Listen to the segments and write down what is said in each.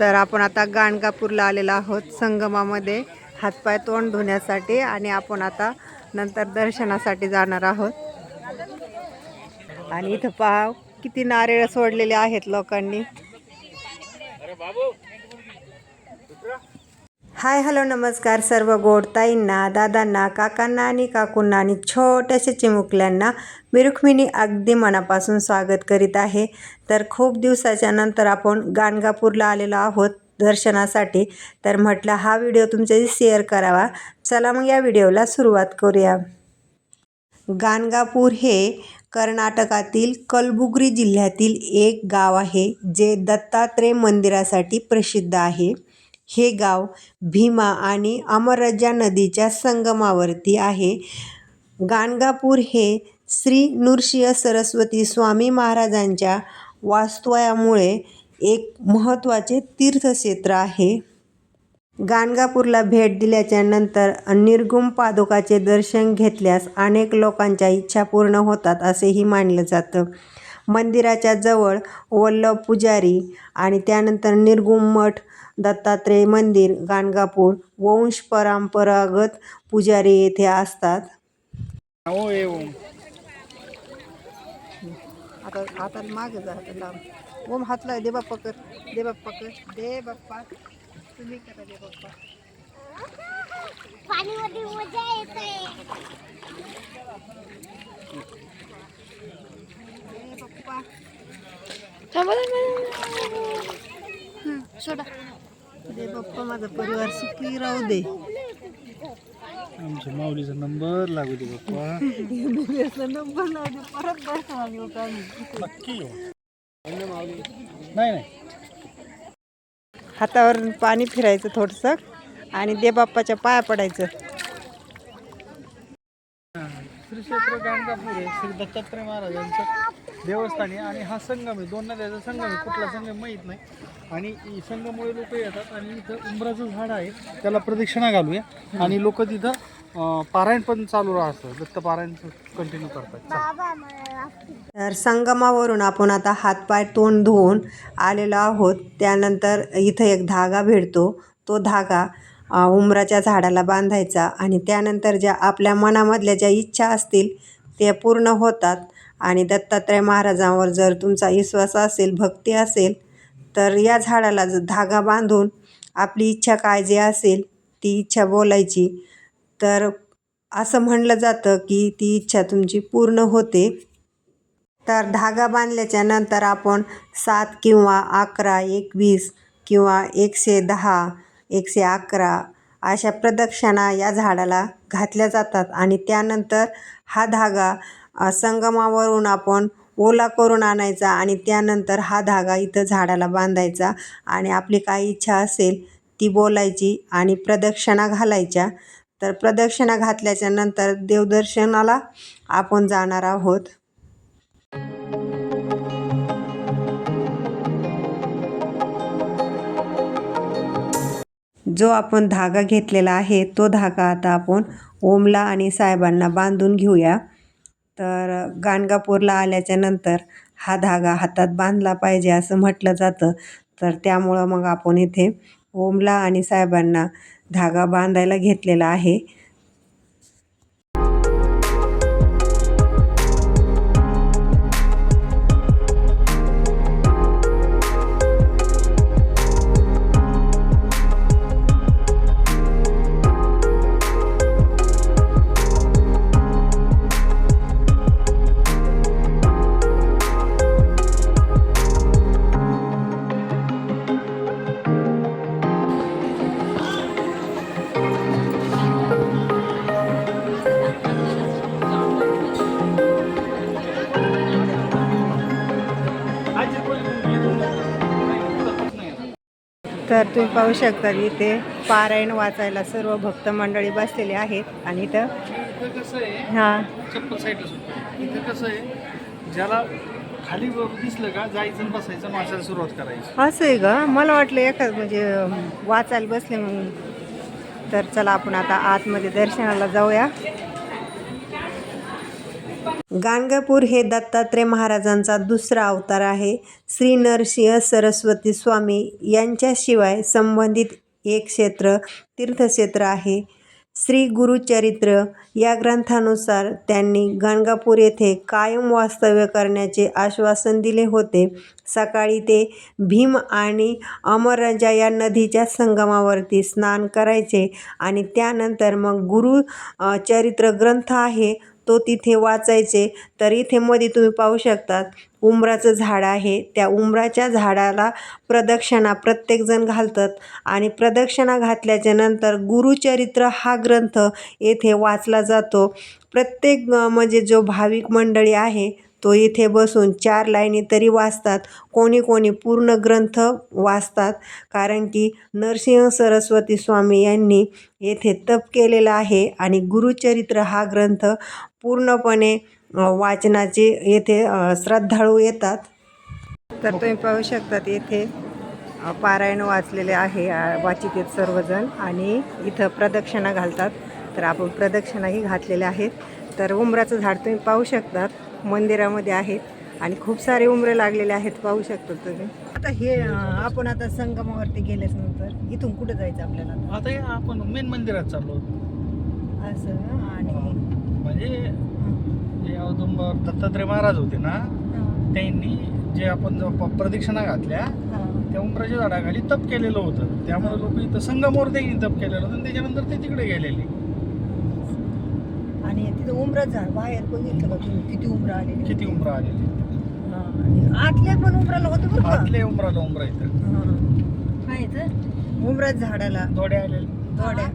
तर आपण आता गाणगापूरला आलेलो आहोत संगमामध्ये. हातपाय तोंड धुण्यासाठी आणि आपण आता नंतर दर्शनासाठी जाणार आहोत. आणि इथं पहा किती नारळ सोडलेले आहेत लोकांनी. हाय हॅलो नमस्कार सर्व गोडताईंना दादांना काकांना आणि काकूंना आणि छोट्याशा चिमुकल्यांना मी रुक्मिणी अगदी मनापासून स्वागत करीत आहे. तर खूप दिवसाच्या नंतर आपण गाणगापूरला आलेलो आहोत दर्शनासाठी. तर म्हटलं हा व्हिडिओ तुमच्याशी शेअर करावा. चला मग या व्हिडिओला सुरुवात करूया. गाणगापूर हे कर्नाटकातील कलबुगरी जिल्ह्यातील एक गाव आहे जे दत्तात्रेय मंदिरासाठी प्रसिद्ध आहे. हे गाव भीमा आणि अमरजा नदीच्या संगमावरती आहे. गाणगापूर हे श्री नृसिंह सरस्वती स्वामी महाराजांच्या वास्तव्यामुळे एक महत्त्वाचे तीर्थक्षेत्र आहे. गाणगापूरला भेट दिल्याच्या नंतर निर्गुम पादुकाचे दर्शन घेतल्यास अनेक लोकांच्या इच्छा पूर्ण होतात असेही मानलं जातं. मंदिराच्या जवळ वल्लभ पुजारी आणि त्यानंतर निर्गुम मठ दत्तात्रेय मंदिर गाणगापूर वंश परंपरागत पुजारी येथे असतात. हो आता आता मागे जा लांब ओम हातला दे बाप्पा कर दे बाप्पा कर दे बाप्पा. तुम्ही करा दे बाप्पा पाणीमध्ये मजा येते दे बाप्पा सोडा. दे बाप्पा माझा परिवार सुखी राहू दे. आमच्या माऊलीचा नंबर लागू दे बाप्पा. नंबर दे परत का? नक्की नाही नाही. हातावर पाणी फिरायचं थोडंसं आणि दे बाप्पाच्या पाया पडायचं. श्री क्षेत्र गाणगापूर आहे श्री दत्तात्रय महाराजांचं देवस्थान आहे आणि हा संगम आहे. दोन नद्याचा संगम आहे. कुठला संगम माहीत नाही. आणि इ- संगमामुळे लोक येतात आणि इथं उंबराचं झाड आहे. त्याला प्रदक्षिणा घालूया. आणि लोक तिथं अं, पारायण पण चालू राहतं. दत्त पारायण कंटिन्यू करतात. चला. तर संगमावरून आपण आता हातपाय तोंड धुवून आलेलो आहोत. त्यानंतर इथं एक धागा भेटतो. तो धागा अ, उमराच्या झाडाला बांधायचा. आणि त्यानंतर ज्या आपल्या मनामधल्या ज्या इच्छा असतील त्या पूर्ण होतात. आणि दत्तात्रय महाराजांवर जर तुमचा विश्वास असेल भक्ती असेल तर या झाडाला ज- धागा बांधून आपली इच्छा काय जे असेल ती इच्छा बोलायची. तर असं म्हणलं जातं की ती इच्छा तुमची पूर्ण होते. तर धागा बांधल्याच्या नंतर आपण सात किंवा अकरा एकवीस किंवा एकशे दहा एकशे अकरा अशा प्रदक्षिणा या झाडाला घातल्या जातात आणि त्यानंतर हा धागा संगमावरून आपण ओला करून आणायचा आणि त्यानंतर हा धागा इथं झाडाला बांधायचा. आणि आपली काय इच्छा असेल ती बोलायची आणि प्रदक्षिणा घालायच्या. तर प्रदक्षिणा घातल्याच्या नंतर देवदर्शनाला आपण जाणार आहोत. जो आपण धागा घेतलेला आहे तो धागा आता आपण ओमला आणि साहेबांना बांधून घेऊया. तर गाणगापूरला आल्याच्यानंतर हा धागा हातात बांधला पाहिजे असं म्हटलं जातं. तर त्यामुळं मग आपण इथे ओमला आणि साहेबांना धागा बांधायला घेतलेला आहे. तर तुम्ही पाहू शकता इथे पारायण वाचायला सर्व भक्त मंडळी बसलेले आहेत. आणि इथं इथं कसं आहे हां. चप्पल सुद्धा इथं कसं आहे ज्याला खाली दिसलं का जायचं बसायचं वाचायला सुरुवात करायची. असं आहे का मला वाटलं एखाद म्हणजे वाचायला बसले मग तर चला आपण आता आतमध्ये दर्शनाला जाऊया. गाणगापूर हे दत्तात्रय महाराजांचा दुसरा अवतार आहे. श्री नरसिंह सरस्वती स्वामी यांच्याशिवाय संबंधित एक क्षेत्र तीर्थक्षेत्र आहे. श्री गुरुचरित्र या ग्रंथानुसार त्यांनी गाणगापूर येथे कायम वास्तव्य करण्याचे आश्वासन दिले होते. सकाळी ते भीम आणि अमरजा या नदीच्या संगमावरती स्नान करायचे आणि त्यानंतर मग गुरु चरित्र ग्रंथ आहे तो तिथे वाचायचे. तर इथे मध्ये तुम्ही पाहू शकतात उंबराचं झाड आहे. त्या उंबराच्या झाडाला प्रदक्षिणा प्रत्येकजण घालतात आणि प्रदक्षिणा घातल्याच्या नंतर गुरुचरित्र हा ग्रंथ येथे वाचला जातो. प्रत्येक म्हणजे जो भाविक मंडळी आहे तो इथे बसून चार लाईनी तरी वाचतात कोणी कोणी पूर्ण ग्रंथ वाचतात. कारण की नरसिंह सरस्वती स्वामी यांनी येथे तप केलेला आहे आणि गुरुचरित्र हा ग्रंथ पूर्णपणे वाचनाचे येथे श्रद्धाळू येतात. तर तुम्ही पाहू शकतात येथे पारायण वाचलेले आहे वाचिकेत सर्वजण. आणि इथं प्रदक्षिणा घालतात. तर आपण प्रदक्षिणाही घातलेल्या आहेत. तर उमराचं झाड तुम्ही पाहू शकतात. मंदिरामध्ये आहेत आणि खूप सारे उमरे लागलेले आहेत पाहू शकतात तुम्ही. आता हे आपण आता संगमावरती गेल्याच नंतर इथून कुठं जायचं आपल्याला आता? हे आपण मेन मंदिरात चाललो. असं आणि म्हणजे दत्तात्रय महाराज होते ना त्यांनी जे आपण प्रदक्षिणा घातल्या त्या उंबराच्या झाडाखाली तप केलेलं होतं. त्यामुळे लोक इथं संगमवर त्यांनी तप केलेलं होतं आणि त्याच्यानंतर ते तिकडे गेलेले. आणि तिथं उमरच झाड बाहेर बघितलं का तुम्ही? किती उमरं आलेले किती उमरा आलेले हा, आणि आतल्या पण उमराला होते बरं का? आतले उमराला उमरा इथं. हा. उमराच झाडाला. दोडे आलेले. दोड्या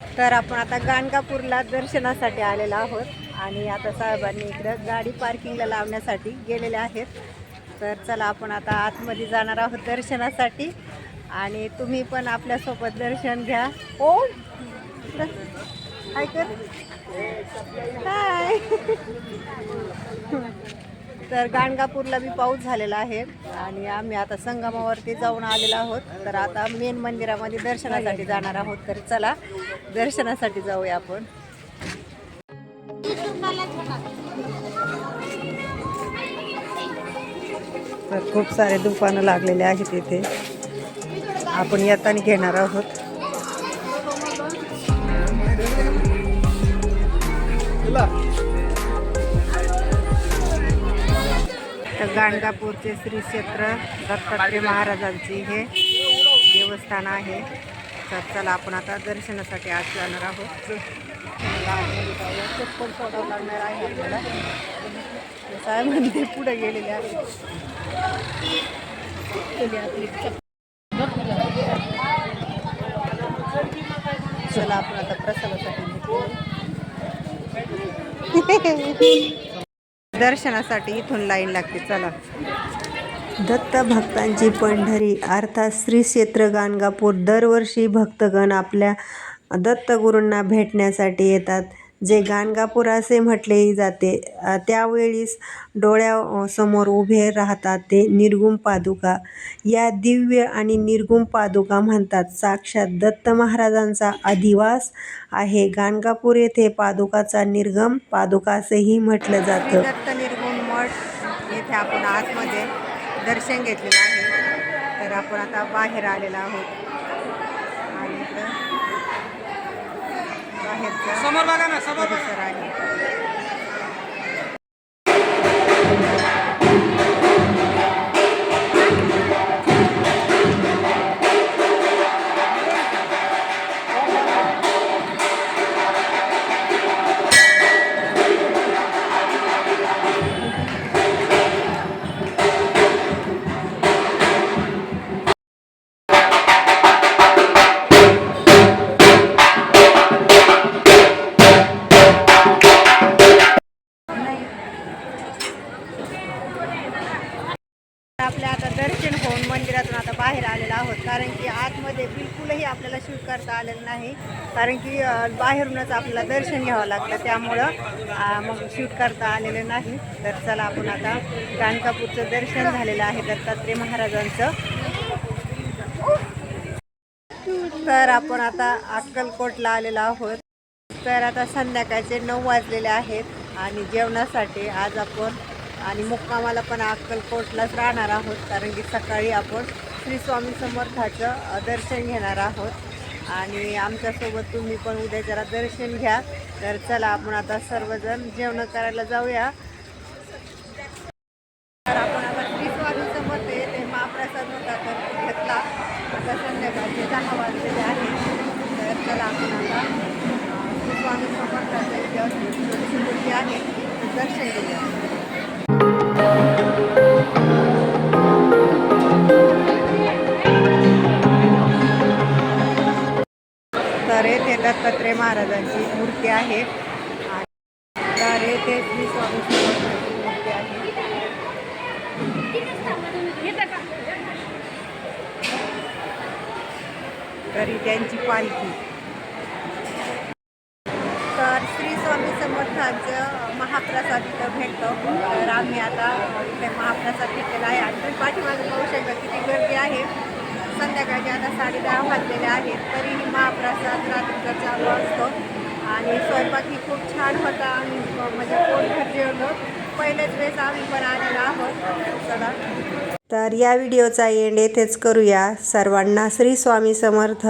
तर आपण आता गाणगापूरला दर्शनासाठी आलेलो आहोत. आणि आता साहेबांनी इकडं गाडी पार्किंगला लावण्यासाठी गेलेले आहेत. तर चला आपण आता आतमध्ये जाणार आहोत दर्शनासाठी. आणि तुम्ही पण आपल्यासोबत दर्शन घ्या. ओ हाय कर हाय तर गाणगापूरला बी पाऊस झालेला आहे आणि आम्ही आता संगमावरती जाऊन आलेलो आहोत. तर आता मेन मंदिरामध्ये दर्शनासाठी जाणार आहोत. तर चला दर्शनासाठी जाऊया आपण. तर खूप सारे दुकानं लागलेले आहेत इथे. आपण येताना घेणार आहोत. गाणगापूरचे श्री क्षेत्र दत्तात्रय महाराजांची हे देवस्थान आहे. तर चला आपण आता दर्शनासाठी आज जाणार आहोत. चप्पल सोडावं लागणार आहे आपल्याला काय म्हणते पुढे गेलेले आहे चला, आपण आता प्रसादासाठी दर्शनासाठी इथून लाईन लागते चला. दत्त भक्तांची पंढरी अर्थात श्री क्षेत्र गाणगापूर. दरवर्षी भक्तगण आपल्या दत्तगुरूंना भेटण्यासाठी येतात. जे गाणगापूर असे म्हटलेही जाते त्यावेळीस डोळ्यासमोर उभे राहतात ते निर्गुण पादुका. या दिव्य आणि निर्गुण पादुका म्हणतात. साक्षात दत्त महाराजांचा अधिवास आहे. गाणगापूर येथे पादुकाचा निर्गम पादुका असेही म्हटलं जातं. दत्त निर्गुण मठ येथे आपण आतमध्ये दर्शन घेतलेलं आहे. तर आपण आता बाहेर आलेलो आहोत. आणि बाहेरचा समोर बघा ना समोर आहे. आपल्या आता दर्शन होऊन मंदिरातून आता बाहेर आलेलो आहोत. कारण की आतमध्ये बिलकुलही आपल्याला शूट करता आलेलं नाही. कारण की बाहेरूनच आपल्याला दर्शन घ्यावं लागतं. त्यामुळं मग शूट करता आलेलं नाही. तर चला आपण आता गाणगापूरचं दर्शन झालेलं आहे दत्तात्रय महाराजांचं. तर आपण आता अक्कलकोटला आलेलो आहोत. तर आता संध्याकाळचे नऊ वाजलेले आहेत आणि जेवणासाठी आज आपण आणि मुक्कामाला पण अक्कलकोटलाच राहणार आहोत कारण की सकाळी आपण श्री स्वामी समर्थाचं दर्शन घेणार आहोत. आणि आमच्यासोबत तुम्ही पण उद्या जरा दर्शन घ्या. तर चला आपण आता सर्वजण जेवण करायला जाऊया. तर आपण आता श्री स्वामी समर्थ आहे ते महाप्रसाद होता तर घेतला. आता संध्याकाळचे दहा वाजलेले आहे तर चला आपण आता अं, श्री स्वामी समर्थाचं आहे दर्शन घेऊया. तर येथे दत्तात्रय महाराजांची मूर्ती आहे. तर येथे श्री स्वामी मूर्ती आहे. तरी त्यांची पालखी. तर श्री स्वामी समर्थांचं महाप्रसाद इथं भेटतो. आम्ही आता इथे महाप्रसाद घेतलेला आहे. आणि तुम्ही पाठीमागे पाहू शकता किती गर्दी आहे. संध्याकाळचे आता साडे दहा वाजलेले आहेत. तरीही महाप्रसाद रात्रीचा चालू असतो आणि स्वयंपाकही खूप छान होता. आणि म्हणजे पोटभर जेवलो पहिल्याच वेळेस आम्ही पण आलेलो आहोत. चला. तर या व्हिडिओचा एंड येथेच करूया. सर्वांना श्री स्वामी समर्थ.